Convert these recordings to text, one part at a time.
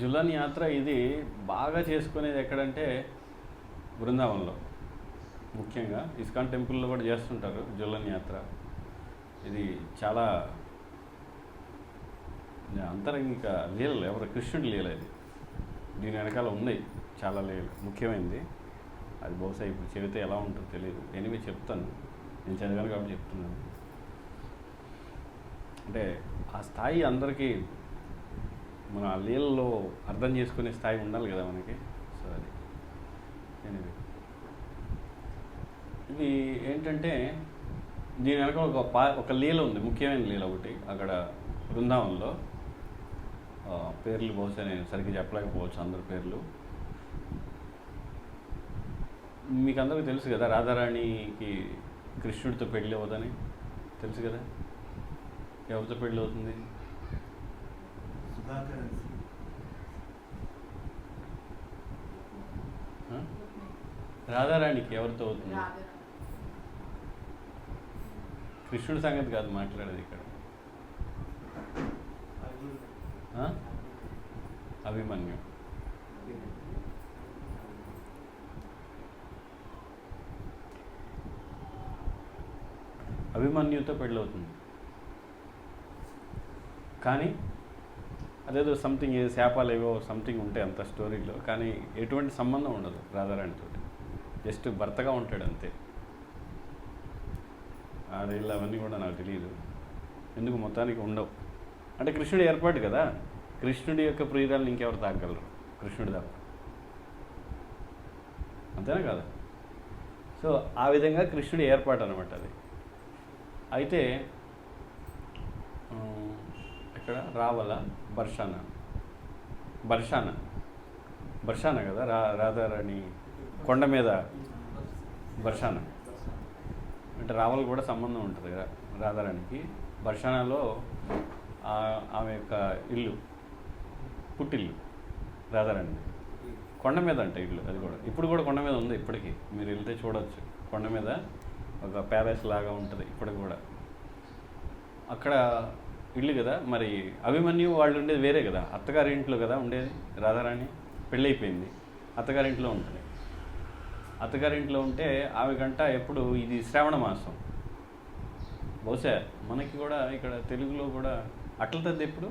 జులన్ యాత్ర ఇది బాగా చేసుకునేది ఎక్కడంటే బృందావనంలో. ముఖ్యంగా ఇస్కాన్ టెంపుల్లో కూడా చేస్తుంటారు జులన్ యాత్ర. ఇది చాలా అంతరంగిక లీలలు ఎవరు కృష్ణుడి లీల ఇది. దీని వెనకాల ఉన్నాయి చాలా లీలలు. ముఖ్యమైనది అది బహుశా ఇప్పుడు చెబితే ఎలా ఉంటుందో తెలియదు. ఎనిమిది చెప్తాను. నేను చదివాను కాబట్టి చెప్తున్నాను. అంటే ఆ స్థాయి అందరికీ మన లీలలో అర్థం చేసుకునే స్థాయి ఉండాలి కదా మనకి. సో అది. ఎనివే ఇది ఏంటంటే దీని వెనక ఒక పా ఒక లీల ఉంది ముఖ్యమైన లీల ఒకటి అక్కడ బృందావనంలో. పేర్లు బహుశా నేను సరిగ్గా చెప్పలేకపోవచ్చు అందరి పేర్లు. మీకు అందరికీ తెలుసు కదా రాధారాణికి కృష్ణుడితో పెళ్ళి అవ్వదని తెలుసు కదా? ఎవరితో పెళ్ళి అవుతుంది? రాధారాణికి ఎవరితో అవుతుంది? కృష్ణుడి సంగతి కాదు మాట్లాడేది ఇక్కడ. అభిమన్యు. అభిమన్యుతో పెళ్ళవుతుంది. కానీ అదేదో సంథింగ్ ఏ శాపాలు ఏవో సంథింగ్ ఉంటాయి అంత స్టోరీలో కానీ ఎటువంటి సంబంధం ఉండదు రాధారాణితో జస్ట్ భర్తగా ఉంటాడు అంతే. ఆడేళ్ళు అవన్నీ కూడా నాకు తెలియదు ఎందుకు మొత్తానికి ఉండవు. అంటే కృష్ణుడు ఏర్పాటు కదా. కృష్ణుడి యొక్క ప్రియురాలను ఇంకెవరు తాగలరు కృష్ణుడి తప్ప అంతేనా కాదు? సో ఆ విధంగా కృష్ణుడి ఏర్పాటు అనమాట అది. అయితే ఇక్కడ రావల బర్షాన. బర్షాన. బర్షాన కదా? రా రాధారాణి కొండ మీద బర్షాన. అంటే రావల కూడా సంబంధం ఉంటుంది కదా రాధారాణికి. బర్షానాలో ఆ- ఆమె యొక్క ఇల్లు పుట్టిల్లు రాధారాణి. కొండ మీద అంటే ఇల్లు అది కూడా. ఇప్పుడు కూడా కొండ మీద ఉంది ఇప్పటికీ. మీరు వెళ్తే చూడవచ్చు కొండ మీద ఒక ప్యాలెస్ లాగా ఉంటుంది ఇప్పటికి కూడా. అక్కడ ఇల్లు కదా మరి అభిమన్యు వాళ్ళు ఉండేది వేరే కదా అత్తగారి ఇంట్లో కదా ఉండేది రాధారాణి? పెళ్ళైపోయింది. అత్తగారింట్లో ఉంటుంది. అత్తగారింట్లో ఉంటే ఆమె గంట ఎప్పుడు ఇది శ్రావణ మాసం. బహుశా మనకి కూడా ఇక్కడ తెలుగులో కూడా అట్ల తద్ది ఎప్పుడు?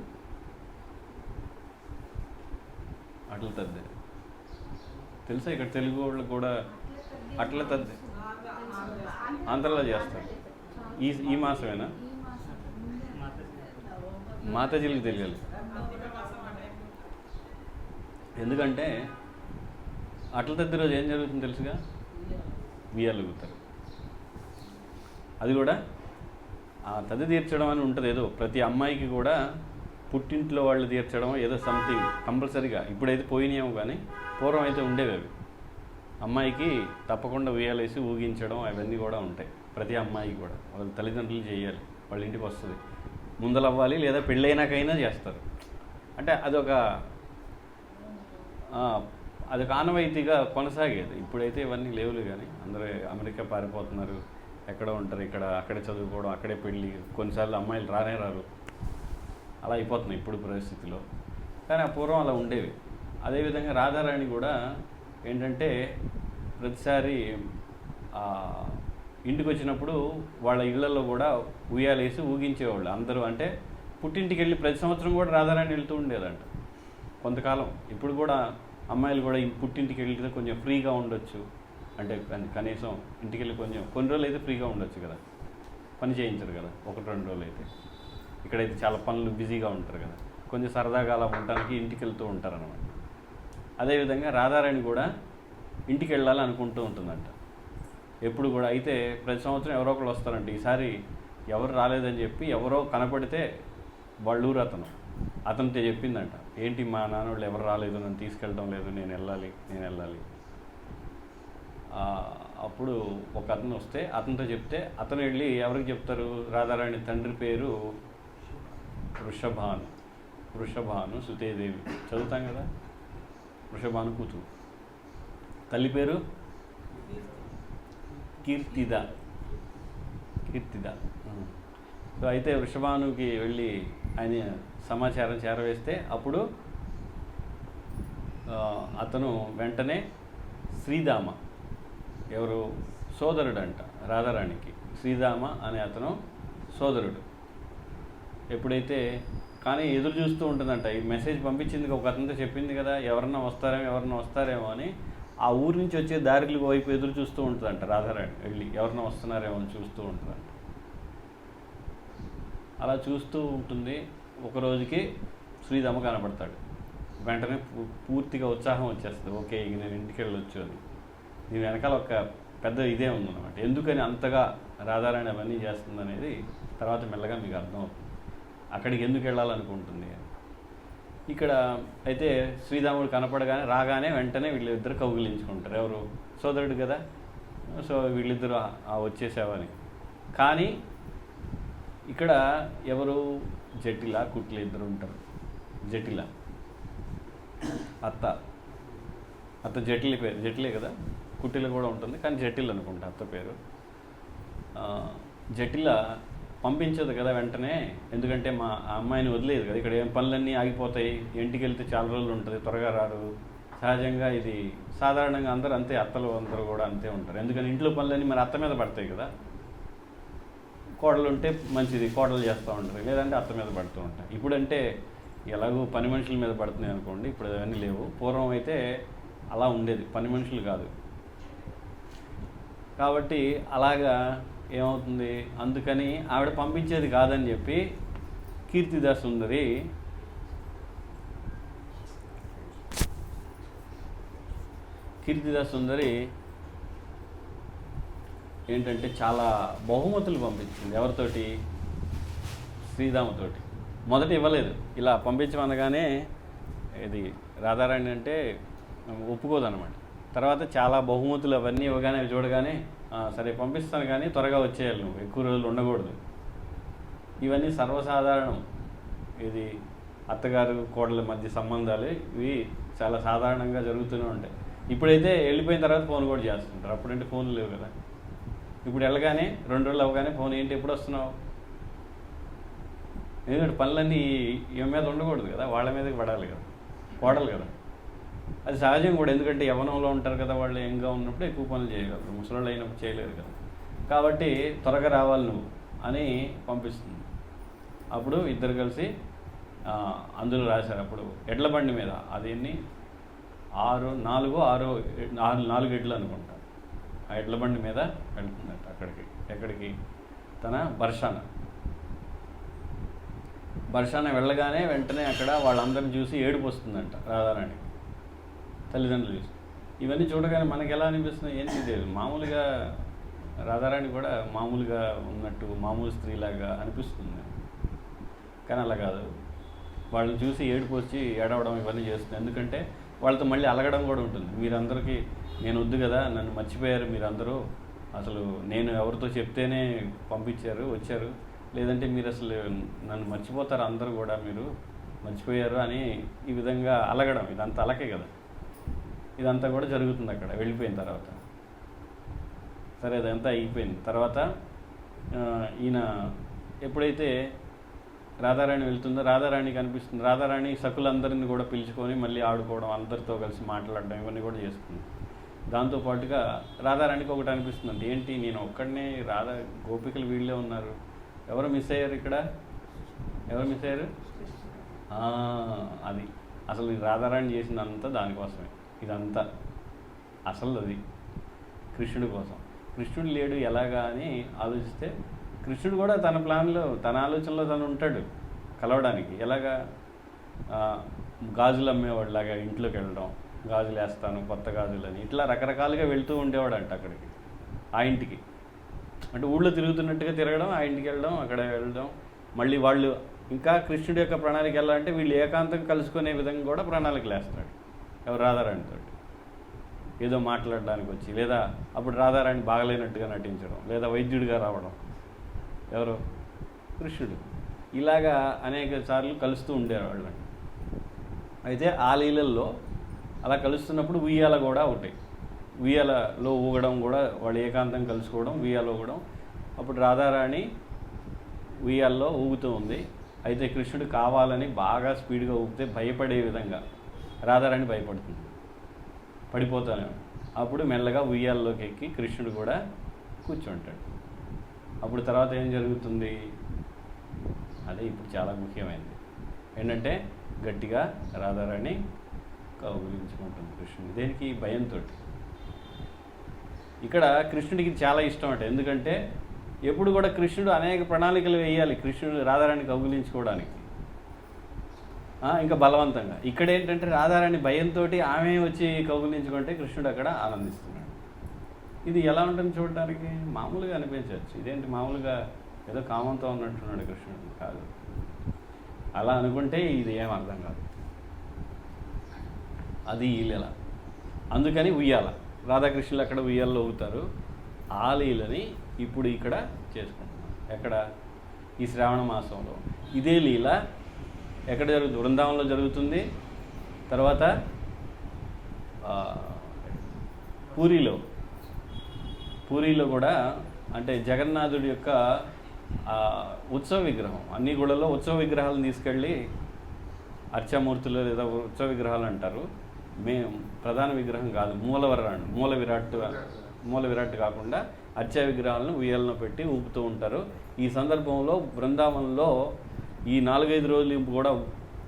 అట్ల తద్ది. తెలుసా ఇక్కడ తెలుగు వాళ్ళు కూడా అట్ల తద్ది? ఆంధ్రలో చేస్తారు. ఈ ఈ మాసమేనా? మాతాజీలకు తెలియాలి. ఎందుకంటే అట్ల తద్ది రోజు ఏం జరుగుతుంది తెలుసుగా? ఉయ్యాలుగుతారు అది కూడా ఆ తది తీర్చడం అని ఉంటుంది ఏదో. ప్రతి అమ్మాయికి కూడా పుట్టింట్లో వాళ్ళు తీర్చడం ఏదో సంథింగ్ కంపల్సరీగా. ఇప్పుడైతే పోయినాయేమో కానీ పూర్వం అయితే ఉండేవి అవి. అమ్మాయికి తప్పకుండా ఉయ్యాలేసి ఊగించడం అవన్నీ కూడా ఉంటాయి. ప్రతి అమ్మాయికి కూడా. వాళ్ళ తల్లిదండ్రులు చేయాలి. వాళ్ళ ఇంటికి వస్తుంది. ముందలవ్వాలి లేదా పెళ్ళైనాకైనా చేస్తారు. అంటే అదొక అదొక ఆనవాయితీగా కొనసాగేది. ఇప్పుడైతే ఇవన్నీ లేవులు కానీ అందరూ అమెరికా పారిపోతున్నారు. ఎక్కడో ఉంటారు? ఇక్కడ అక్కడే చదువుకోవడం అక్కడే పెళ్ళి కొన్నిసార్లు అమ్మాయిలు రానే రారు. అలా అయిపోతున్నాయి ఇప్పుడు పరిస్థితిలో. కానీ ఆ పూర్వం అలా ఉండేవి. అదేవిధంగా రాధారాణి కూడా ఏంటంటే ప్రతిసారి ఇంటికి వచ్చినప్పుడు వాళ్ళ ఇళ్ళలో కూడా ఉయ్యాలేసి ఊగించేవాళ్ళు. అందరూ అంటే పుట్టింటికి వెళ్ళి ప్రతి సంవత్సరం కూడా రాధారాణి వెళ్తూ ఉండేదంట. కొంతకాలం. ఇప్పుడు కూడా అమ్మాయిలు కూడా పుట్టింటికి వెళ్తే కొంచెం ఫ్రీగా ఉండొచ్చు. అంటే కనీసం ఇంటికి వెళ్ళి కొంచెం కొన్ని రోజులు అయితే ఫ్రీగా ఉండొచ్చు కదా. పని చేయించరు కదా. ఒకటి రెండు రోజులు అయితే ఇక్కడైతే చాలా పనులు బిజీగా ఉంటారు కదా. కొంచెం సరదాగా అలా ఉండటానికి ఇంటికి వెళ్తూ ఉంటారు అనమాట అదేవిధంగా రాధారాణి కూడా ఇంటికి వెళ్ళాలి అనుకుంటూ ఉంటుందంట. ఎప్పుడు కూడా. అయితే ప్రతి సంవత్సరం ఎవరో ఒకరు వస్తారంట ఈసారి ఎవరు రాలేదని చెప్పి ఎవరో కనపడితే వాళ్ళూరు అతను. అతనితో చెప్పిందంట. ఏంటి మా నాన్నోళ్ళు ఎవరు రాలేదు నన్ను తీసుకెళ్ళడం లేదు నేను వెళ్ళాలి నేను వెళ్ళాలి. అప్పుడు ఒక అతను వస్తే అతనితో చెప్తే అతను వెళ్ళి ఎవరికి చెప్తారు? రాధారాణి తండ్రి పేరు వృషభాను. వృషభాను సుతేదేవి. చదువుతాం కదా? వృషభాను కూతురు. తల్లి పేరు కీర్తిద. కీర్తిద. సో అయితే వృషభానుకి వెళ్ళి ఆయన సమాచారం చేరవేస్తే అప్పుడు అతను వెంటనే శ్రీధామ ఎవరు? సోదరుడు అంట రాధారాణికి. శ్రీధామ అనే అతను సోదరుడు. ఎప్పుడైతే కానీ ఎదురు చూస్తూ ఉంటుందంట ఈ మెసేజ్ పంపించింది ఒక అతనితో చెప్పింది కదా ఎవరన్నా వస్తారేమో ఎవరన్నా వస్తారేమో అని. ఆ ఊరి నుంచి వచ్చే దారిల వైపు ఎదురు చూస్తూ ఉంటుందంట రాధారాణి. వెళ్ళి ఎవరినో వస్తున్నారేమో చూస్తూ ఉంటుందంట. అలా చూస్తూ ఉంటుంది. ఒక రోజుకి శ్రీధమ కనపడతాడు వెంటనే పూ- పూర్తిగా ఉత్సాహం వచ్చేస్తుంది. ఓకే ఇక నేను ఇంటికి వెళ్ళొచ్చు అని. నీ వెనకాల ఒక పెద్ద ఇదే ఉందన్నమాట. ఎందుకని అంతగా రాధారాణి అవన్నీ చేస్తుంది అనేది తర్వాత మెల్లగా మీకు అర్థమవుతుంది. అక్కడికి ఎందుకు వెళ్ళాలనుకుంటుంది అని. ఇక్కడ అయితే శ్రీరాముడు కనపడగానే రాగానే వెంటనే వీళ్ళిద్దరు కౌగిలించుకుంటారు. ఎవరు? సోదరుడు కదా? సో వీళ్ళిద్దరు ఆ- వచ్చేసావని. కానీ ఇక్కడ ఎవరు? జటిల కుట్ల ఇద్దరు ఉంటారు. జటిల. అత్త. అత్త జటిలి పేరు. జటిలే కదా? కుట్టిల కూడా ఉంటుంది. కానీ జటిల్ అనుకుంటా అత్త పేరు. జటిల పంపించదు కదా వెంటనే. ఎందుకంటే మా అమ్మాయిని వదిలేదు కదా. ఇక్కడ ఏం పనులన్నీ ఆగిపోతాయి. ఇంటికి వెళ్తే చాలా రోజులు ఉంటుంది. త్వరగా రారు. సహజంగా ఇది సాధారణంగా అందరూ అంతే అత్తలు అందరూ కూడా అంతే ఉంటారు. ఎందుకని ఇంట్లో పనులన్నీ మరి అత్త మీద పడతాయి కదా. కోడలు ఉంటే మంచిది. కోడలు చేస్తూ ఉంటారు. లేదంటే అత్త మీద పడుతూ ఉంటాయి. ఇప్పుడంటే ఎలాగో పని మనుషుల మీద పడుతున్నాయి అనుకోండి. ఇప్పుడు అవన్నీ లేవు. పూర్వం అయితే అలా ఉండేది. పని మనుషులు కాదు. కాబట్టి అలాగా ఏమవుతుంది? అందుకని ఆవిడ పంపించేది కాదని చెప్పి కీర్తిదా సుందరి కీర్తిదా సుందరి ఏంటంటే చాలా బహుమతులు పంపించింది. ఎవరితోటి? శ్రీరాముతోటి. మొదట ఇవ్వలేదు. ఇలా పంపించమనగానే ఇది రాధారాణి అంటే ఒప్పుకోదన్నమాట తర్వాత చాలా బహుమతులు అవన్నీ ఇవ్వగానే అవి చూడగానే సరే పంపిస్తాను కానీ త్వరగా వచ్చేయాలి నువ్వు. ఎక్కువ రోజులు ఉండకూడదు. ఇవన్నీ సర్వసాధారణం. ఇది అత్తగారు కోడల మధ్య సంబంధాలు ఇవి చాలా సాధారణంగా జరుగుతూనే ఉంటాయి. ఇప్పుడైతే వెళ్ళిపోయిన తర్వాత ఫోన్ కూడా చేస్తుంటారు. అప్పుడంటే ఫోన్లు లేవు కదా. ఇప్పుడు వెళ్ళగానే రెండు రోజులు అవ్వగానే ఫోన్ ఏంటి ఎప్పుడు వస్తున్నావు? ఎందుకంటే పనులన్నీ ఈమె మీద ఉండకూడదు కదా. వాళ్ళ మీదకి పడాలి కదా. వాడాలి కదా. అది సహజం కూడా. ఎందుకంటే యవనంలో ఉంటారు కదా వాళ్ళు యంగ్గా ఉన్నప్పుడు ఎక్కువ పనులు చేయగలరు. ముసలోళ్ళు అయినప్పుడు చేయలేరు కదా. కాబట్టి త్వరగా రావాలి నువ్వు అని పంపిస్తుంది. అప్పుడు ఇద్దరు కలిసి అందులో రాశారు. అప్పుడు ఎడ్ల బండి మీద అదేన్ని ఆరు నాలుగు ఆరు ఆరు నాలుగు ఎడ్లు అనుకుంటా. ఆ ఎడ్ల బండి మీద వెళ్తుందట అక్కడికి. ఎక్కడికి? తన బర్షాన. బర్షాన వెళ్ళగానే వెంటనే అక్కడ వాళ్ళందరిని చూసి ఏడుపు వస్తుందంట రాధారాణి తల్లిదండ్రులు చూసి ఇవన్నీ చూడగానే మనకి ఎలా అనిపిస్తుంది ఏంటి తెలియదు మామూలుగా రాధారాణి కూడా మామూలుగా ఉన్నట్టు మామూలు స్త్రీలాగా అనిపిస్తుంది. కానీ అలా కాదు. వాళ్ళని చూసి ఏడుపు వచ్చి ఏడవడం ఇవన్నీ చేస్తుంది. ఎందుకంటే వాళ్ళతో మళ్ళీ అలగడం కూడా ఉంటుంది. మీరందరికీ నేను వద్దు కదా నన్ను మర్చిపోయారు మీరందరూ. అసలు నేను ఎవరితో చెప్తేనే పంపించారు వచ్చారు. లేదంటే మీరు అసలు నన్ను మర్చిపోతారు అందరూ కూడా మీరు. మర్చిపోయారు అని ఈ విధంగా అలగడం. ఇదంతా అలకే కదా. ఇదంతా కూడా జరుగుతుంది అక్కడ వెళ్ళిపోయిన తర్వాత. సరే అదంతా అయిపోయింది. తర్వాత ఈయన ఎప్పుడైతే రాధారాణి వెళ్తుందో రాధారాణి కనిపిస్తుంది. రాధారాణి సకులందరిని కూడా పిలుచుకొని మళ్ళీ ఆడుకోవడం అందరితో కలిసి మాట్లాడడం ఇవన్నీ కూడా చేస్తుంది. దాంతోపాటుగా రాధారాణికి ఒకటి అనిపిస్తుంది ఏంటి నేను ఒక్కడనే రాధా గోపికలు వీళ్ళే ఉన్నారు. ఎవరు మిస్ అయ్యారు ఇక్కడ? ఎవరు మిస్ అయ్యారు? అది. అసలు రాధారాణి చేసిందంతా దానికోసమే. ఇదంతా అసలు అది కృష్ణుడి కోసం. కృష్ణుడు లేడు ఎలాగా అని ఆలోచిస్తే కృష్ణుడు కూడా తన ప్లాన్లో తన ఆలోచనలో తను ఉంటాడు కలవడానికి. ఎలాగా? గాజులు అమ్మేవాడిలాగా ఇంట్లోకి వెళ్ళడం గాజులు వేస్తాను కొత్త గాజులు అని ఇట్లా రకరకాలుగా వెళ్తూ ఉండేవాడు అంట అక్కడికి ఆ ఇంటికి. అంటే ఊళ్ళో తిరుగుతున్నట్టుగా తిరగడం ఆ ఇంటికి వెళ్ళడం అక్కడ వెళ్ళడం. మళ్ళీ వాళ్ళు ఇంకా కృష్ణుడి యొక్క ప్రణాళిక ఎలా అంటే వీళ్ళు ఏకాంతం కలుసుకునే విధంగా కూడా ప్రణాళికలు వేస్తాడు. ఎవరు రాధారాణితో ఏదో మాట్లాడడానికి వచ్చి లేదా అప్పుడు రాధారాణి బాగలేనట్టుగా నటించడం లేదా వైద్యుడిగా రావడం. ఎవరు? కృష్ణుడు. ఇలాగా అనేక సార్లు కలుస్తూ ఉండేవాళ్ళు అయితే ఆ లీలల్లో అలా కలుస్తున్నప్పుడు ఉయ్యాల కూడా ఒకటి. ఉయ్యాలలో ఊగడం కూడా వాళ్ళు ఏకాంతం కలుసుకోవడం ఉయ్యాల ఊగడం. అప్పుడు రాధారాణి ఉయ్యాల్లో ఊగుతూ ఉంది. అయితే కృష్ణుడు కావాలని బాగా స్పీడ్గా ఊపితే భయపడే విధంగా రాధారాణి భయపడుతుంది. పడిపోతానే. అప్పుడు మెల్లగా ఉయ్యాల్లోకి ఎక్కి కృష్ణుడు కూడా కూర్చుంటాడు. అప్పుడు తర్వాత ఏం జరుగుతుంది? అదే ఇప్పుడు చాలా ముఖ్యమైనది. ఏంటంటే గట్టిగా రాధారాణి కౌగులించుకుంటుంది కృష్ణుడు దేనికి? భయంతో ఇక్కడ కృష్ణుడికి చాలా ఇష్టం అంట. ఎందుకంటే ఎప్పుడు కూడా కృష్ణుడు అనేక ప్రణాళికలు వేయాలి. కృష్ణుడు రాధారాణి కౌగులించుకోవడానికి. ఇంకా బలవంతంగా. ఇక్కడ ఏంటంటే రాధారాణి భయంతో ఆమె వచ్చి కౌగులించుకుంటే కృష్ణుడు అక్కడ ఆనందిస్తున్నాడు. ఇది ఎలా ఉంటుంది చూడటానికి? మామూలుగా అనిపించవచ్చు. ఇదేంటి మామూలుగా ఏదో కామంతో ఉన్నట్టున్నాడు కృష్ణుడు? కాదు. అలా అనుకుంటే ఇది ఏం అర్థం కాదు. అది ఈ లీల అందుకని ఉయ్యాల. రాధాకృష్ణులు అక్కడ ఉయ్యాలలో ఊగుతారు. ఆ లీలని ఇప్పుడు ఇక్కడ చేసుకుంటున్నాం ఎక్కడ? ఈ శ్రావణ మాసంలో. ఇదే లీల ఎక్కడ జరుగుతుంది బృందావనంలో జరుగుతుంది. తర్వాత పూరిలో. పూరిలో కూడా అంటే జగన్నాథుడి యొక్క ఉత్సవ విగ్రహం. అన్ని గుళ్ళలో ఉత్సవ విగ్రహాలను తీసుకెళ్ళి అర్చామూర్తులు లేదా ఉత్సవ విగ్రహాలు అంటారు. మేము ప్రధాన విగ్రహం కాదు మూలవరాన్ని మూల విరాట్ మూల విరాట్ కాకుండా అర్చా విగ్రహాలను ఉయ్యాలను పెట్టి ఊపుతూ ఉంటారు. ఈ సందర్భంలో బృందావనంలో ఈ నాలుగైదు రోజులు కూడా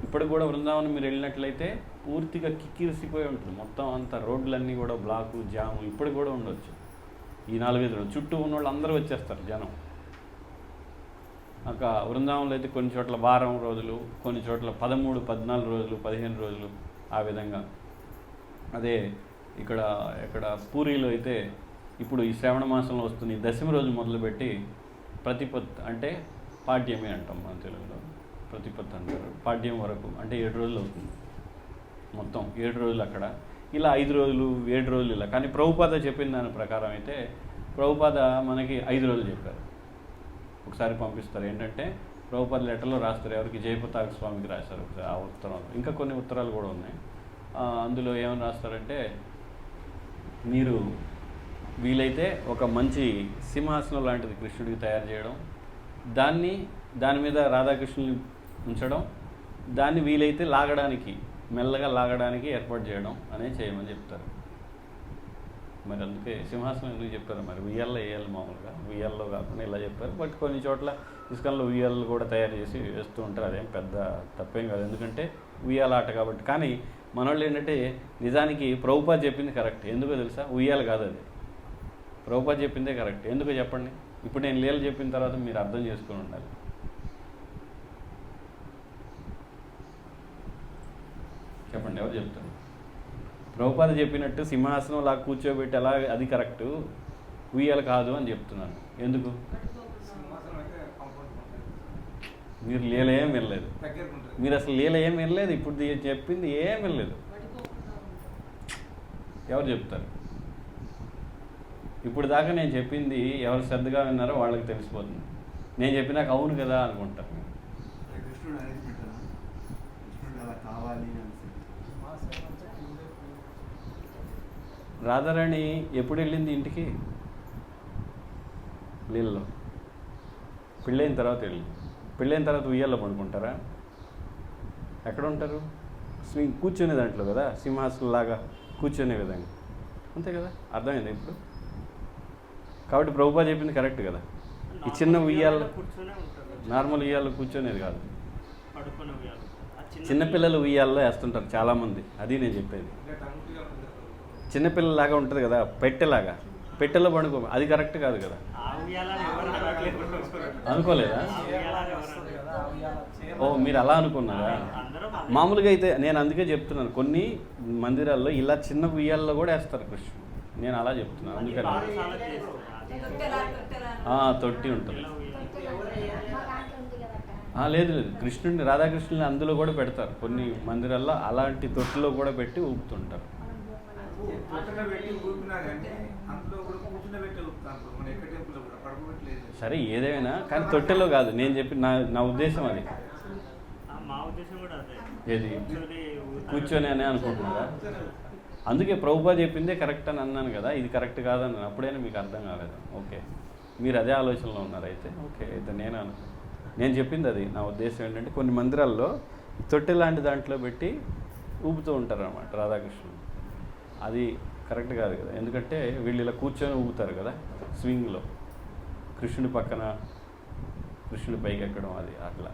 ఇప్పటికి కూడా బృందావనం మీరు వెళ్ళినట్లయితే పూర్తిగా కిక్కిరిసిపోయి ఉంటుంది. మొత్తం అంతా రోడ్లన్నీ కూడా బ్లాకు జాము ఇప్పటికి కూడా ఉండొచ్చు. ఈ నాలుగైదు రోజులు. చుట్టూ ఉన్న వాళ్ళు అందరూ వచ్చేస్తారు జనం. ఒక బృందావనంలో అయితే కొన్ని చోట్ల వారం రోజులు కొన్ని చోట్ల పదమూడు పద్నాలుగు రోజులు పదిహేను రోజులు ఆ విధంగా. అదే ఇక్కడ ఇక్కడ పూరిలో అయితే ఇప్పుడు ఈ శ్రావణ మాసంలో వస్తుంది ఈ దశమి రోజు మొదలుపెట్టి ప్రతిపత్ అంటే పాడ్యమే అంటాం మన తెలుగులో. ప్రతిపత్తి అంటారు. పాడ్యం వరకు అంటే ఏడు రోజులు అవుతుంది. మొత్తం ఏడు రోజులు అక్కడ. ఇలా ఐదు రోజులు ఏడు రోజులు ఇలా. కానీ ప్రభుపాద చెప్పిన దాని ప్రకారం అయితే ప్రభుపాద మనకి ఐదు రోజులు చెప్పారు. ఒకసారి పంపిస్తారు. ఏంటంటే ప్రభుపాద లెటర్లో రాస్తారు. ఎవరికి? జయపతాక స్వామికి రాశారు ఒకసారి ఆ ఉత్తరం ఇంకా కొన్ని ఉత్తరాలు కూడా ఉన్నాయి. అందులో ఏమని రాస్తారంటే మీరు వీలైతే ఒక మంచి సింహాసనం లాంటిది కృష్ణుడికి తయారు చేయడం దాన్ని దాని మీద రాధాకృష్ణుని ఉంచడం దాన్ని వీలైతే లాగడానికి మెల్లగా లాగడానికి ఏర్పాటు చేయడం అనేది చేయమని చెప్తారు. మరి అందుకే సింహాసనం ఎందుకు చెప్పారు మరి? ఉయ్యాల్లో వేయాలి మామూలుగా. ఉయ్యాల్లో కాకుండా ఇలా చెప్పారు. బట్ కొన్ని చోట్ల ఇసుకల్లో ఉయ్యాలు కూడా తయారు చేసి వేస్తూ ఉంటారు. అదేం పెద్ద తప్పేం కాదు. ఎందుకంటే ఉయ్యాల ఆట కాబట్టి. కానీ మనోళ్ళు ఏంటంటే నిజానికి ప్రభుపా చెప్పింది కరెక్ట్. ఎందుకో తెలుసా? ఉయ్యాల కాదు అది. ప్రభుపా చెప్పిందే కరెక్ట్. ఎందుకో చెప్పండి? ఇప్పుడు నేను లీల చెప్పిన తర్వాత మీరు అర్థం చేసుకొని ఉండాలి. చెప్పండి ఎవరు చెప్తారు? ప్రభుపాద చెప్పినట్టు సింహాసనం లాగా కూర్చోబెట్టి అలా అది కరెక్ట్ ఉయ్యాల కాదు అని చెప్తున్నాను. ఎందుకు? మీరు లీల ఏం వినలేదు. మీరు అసలు లీల ఏం వినలేదు. ఇప్పుడు చెప్పింది ఏం వినలేదు. ఎవరు చెప్తారు? ఇప్పుడు దాకా నేను చెప్పింది ఎవరు శ్రద్ధగా విన్నారో వాళ్ళకి తెలిసిపోతుంది. నేను చెప్పినాక అవును కదా అనుకుంటారు మీరు. అంటే కృష్ణుడు అనేది పెట్టాను కృష్ణుడు అలా కావాలి అని రాధారాణి ఎప్పుడు వెళ్ళింది ఇంటికి? నీళ్ళలో. పెళ్ళైన తర్వాత వెళ్ళింది. పెళ్ళైన తర్వాత ఉయ్యాల్లో పడుకుంటారా? ఎక్కడ ఉంటారు? స్వింగ్ కూర్చునే దాంట్లో కదా సింహాసనం లాగా కూర్చునే విధంగా. అంతే కదా? అర్థమైంది ఇప్పుడు? కాబట్టి ప్రభుపా చెప్పింది కరెక్ట్ కదా. ఈ చిన్న ఉంటారు. నార్మల్ ఉయ్యాల్లో కూర్చునేది కాదు. ఉయ్యాలు చిన్నపిల్లలు ఉయ్యాల్లో వేస్తుంటారు చాలామంది. అది నేను చెప్పేది. చిన్నపిల్లలాగా ఉంటుంది కదా పెట్టెలాగా. పెట్టెలో పండుకో అది కరెక్ట్ కాదు కదా. అనుకోలేదా. ఓ మీరు అలా అనుకున్నారా. మామూలుగా అయితే నేను అందుకే చెప్తున్నాను కొన్ని మందిరాల్లో ఇలా చిన్న ఉయ్యాల్లో కూడా వేస్తారు కృష్ణుడు నేను అలా చెప్తున్నాను అది అందుకని. తొట్టి ఉంటుంది. లేదు లేదు. కృష్ణుడిని రాధాకృష్ణుని అందులో కూడా పెడతారు. కొన్ని మందిరాల్లో అలాంటి తొట్టిలో కూడా పెట్టి ఊపుతుంటారు. సరే ఏదేమైనా కానీ తొట్టెలో కాదు. నేను చెప్పి నా నా ఉద్దేశం అది. ఆ, మా ఉద్దేశం కూడా అదే. ఏది? కూర్చొని అనే అనుకుంటున్నారా? అందుకే ప్రభుపా చెప్పిందే కరెక్ట్ అని అన్నాను కదా ఇది కరెక్ట్ కాదని అప్పుడైనా మీకు అర్థం కాలేదు. ఓకే. మీరు అదే ఆలోచనలో ఉన్నారు అయితే. ఓకే అయితే నేను అను నేను చెప్పింది అది. నా ఉద్దేశం ఏంటంటే కొన్ని మందిరాల్లో తొట్టె లాంటి దాంట్లో పెట్టి ఊపుతూ ఉంటారు అనమాట రాధాకృష్ణుడు. అది కరెక్ట్ కాదు కదా. ఎందుకంటే వీళ్ళు ఇలా కూర్చొని ఊపుతారు కదా స్వింగ్లో. కృష్ణుడి పక్కన కృష్ణుడి పైకి ఎక్కడం అది అట్లా.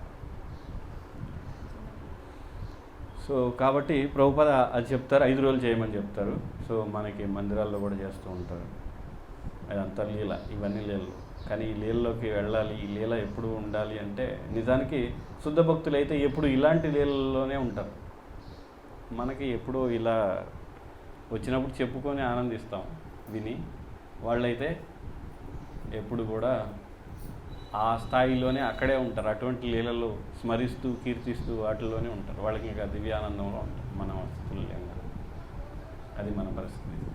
సో కాబట్టి ప్రభుపద అది చెప్తారు ఐదు రోజులు చేయమని చెప్తారు. సో మనకి మందిరాల్లో కూడా చేస్తూ ఉంటారు. అదంతా లీల ఇవన్నీ లీలలు. కానీ ఈ లీలలోకి వెళ్ళాలి ఈ లీల ఎప్పుడు ఉండాలి అంటే నిజానికి శుద్ధ భక్తులు అయితే ఎప్పుడు ఇలాంటి లీలల్లోనే ఉంటారు. మనకి ఎప్పుడూ ఇలా వచ్చినప్పుడు చెప్పుకొని ఆనందిస్తాం విని వాళ్ళైతే ఎప్పుడు కూడా ఆ స్థాయిలోనే అక్కడే ఉంటారు. అటువంటి లీలలు స్మరిస్తూ కీర్తిస్తూ వాటిల్లోనే ఉంటారు. వాళ్ళకి ఇంకా దివ్యానందంలో ఉంటారు. మన తుల్యంగా అది మన పరిస్థితి.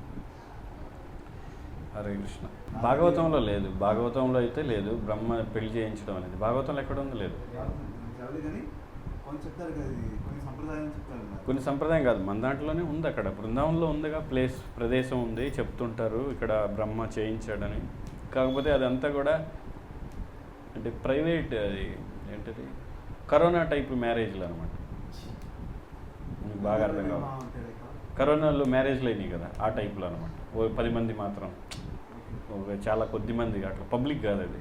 హరే కృష్ణ. భాగవతంలో లేదు. భాగవతంలో అయితే లేదు. బ్రహ్మ పెళ్ళి చేయించడం అనేది. భాగవతంలో ఎక్కడ ఉంది? లేదు. కొన్ని కొన్ని సంప్రదాయం కాదు. మన దాంట్లోనే ఉంది అక్కడ. బృందావనంలో ఉందిగా. ప్లేస్ ప్రదేశం ఉంది. చెప్తుంటారు. ఇక్కడ బ్రహ్మ చేయించాడని. కాకపోతే అదంతా కూడా అంటే ప్రైవేట్ అది ఏంటిది? కరోనా టైప్ మ్యారేజ్లు అనమాట మీకు బాగా అర్థం కావాలి. కరోనాలో మ్యారేజ్లు అయినాయి కదా ఆ టైప్లో అనమాట ఓ పది మంది మాత్రం. ఒక చాలా కొద్ది మంది అట్లా పబ్లిక్ కాదు అది.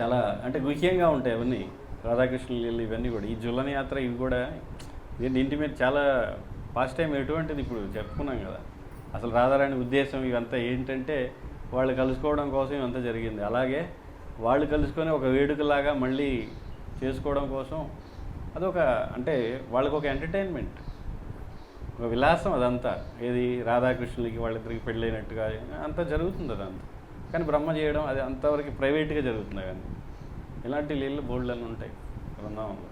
చాలా అంటే గుహ్యంగా ఉంటాయి అవన్నీ. రాధాకృష్ణ ఇవన్నీ కూడా. ఈ జులన యాత్ర ఇవి కూడా ఇంటి మీద చాలా ఫస్ట్ టైం ఎటువంటిది ఇప్పుడు చెప్పుకున్నాం కదా. అసలు రాధారాణి ఉద్దేశం ఇవంతా ఏంటంటే వాళ్ళు కలుసుకోవడం కోసం ఇవంతా జరిగింది. అలాగే వాళ్ళు కలుసుకొని ఒక వేడుకలాగా మళ్ళీ చేసుకోవడం కోసం అదొక అంటే వాళ్ళకి ఒక ఎంటర్టైన్మెంట్. ఒక విలాసం అదంతా. ఏది రాధాకృష్ణులకి వాళ్ళిద్దరికి పెళ్ళైనట్టుగా అంతా జరుగుతుంది అదంతా. కానీ బ్రహ్మ చేయడం అది అంతవరకు ప్రైవేట్గా జరుగుతుంది కానీ ఇలాంటి నీళ్ళు బోల్డ్లను ఉంటాయి. బృందావనంలో